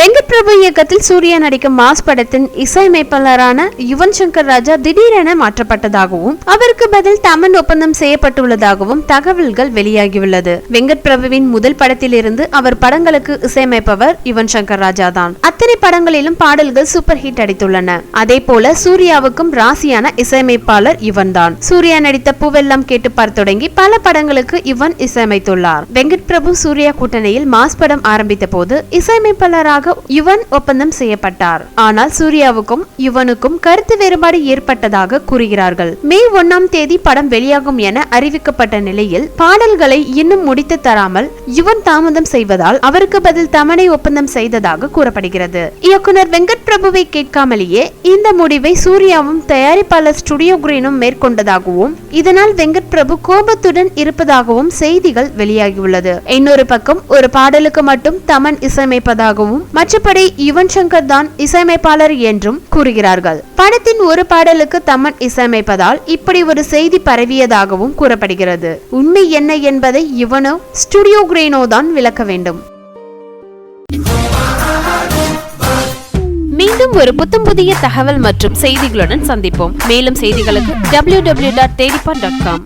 வெங்கட் பிரபு இயக்கத்தில் சூர்யா நடிக்கும் மாஸ் படத்தின் இசையமைப்பாளரான யுவன் சங்கர் ராஜா திடீரென மாற்றப்பட்டதாகவும் அவருக்கு பதில் தமன் ஒப்பந்தம் செய்யப்பட்டுள்ளதாகவும் தகவல்கள் வெளியாகியுள்ளது. வெங்கட் பிரபுவின் முதல் படத்திலிருந்து அவர் படங்களுக்கு இசையமைப்பவர் யுவன் சங்கர் ராஜா தான். அத்தனை படங்களிலும் பாடல்கள் சூப்பர் ஹிட் அடித்துள்ளன. அதே போல சூர்யாவுக்கும் ராசியான இசையமைப்பாளர் இவன் தான். சூர்யா நடித்த பூவெல்லாம் கேட்டு பார்த்து தொடங்கி பல படங்களுக்கு இவன் இசையமைத்துள்ளார். வெங்கட் பிரபு சூர்யா கூட்டணியில் மாஸ் படம் ஆரம்பித்த போது இசையமைப்பாளராக யுவன் ஒப்பந்தம் செய்யப்பட்டார். ஆனால் சூர்யாவுக்கும் யுவனுக்கும் கருத்து வேறுபாடு ஏற்பட்டதாக கூறுகிறார்கள். மே ஒன்னாம் தேதி படம் வெளியாகும் என அறிவிக்கப்பட்ட நிலையில் பாடல்களை இன்னும் முடித்து தராமல் யுவன் தாமதம் செய்வதால் அவருக்கு பதில் தமனை ஒப்பந்தம் செய்ததாக கூறப்படுகிறது. இயக்குனர் வெங்கட் பிரபுவை கேட்காமலேயே இந்த முடிவை சூர்யாவும் தயாரிப்பாளர் ஸ்டுடியோ கிரீனும் மேற்கொண்டதாகவும் இதனால் வெங்கட் பிரபு கோபத்துடன் இருப்பதாகவும் செய்திகள் வெளியாகியுள்ளது. இன்னொரு பக்கம் ஒரு பாடலுக்கு மட்டும் தமன் இசையமைப்பதாகவும் மற்றபடி யுவன் சங்கர் தான் இசையமைப்பாளர் என்றும் கூறுகிறார்கள். படத்தின் ஒரு பாடலுக்கு தமன் இசையமைப்பதால் இப்படி ஒரு செய்தி பரவியதாகவும் கூறப்படுகிறது. உண்மை என்ன என்பதை யுவனோ ஸ்டுடியோ கிரேனோ தான் விளக்க வேண்டும். மீண்டும் ஒரு புத்தம் புதிய தகவல் மற்றும் செய்திகளுடன் சந்திப்போம். மேலும் செய்திகளுக்கு W W dot தேடிப்பான் dot com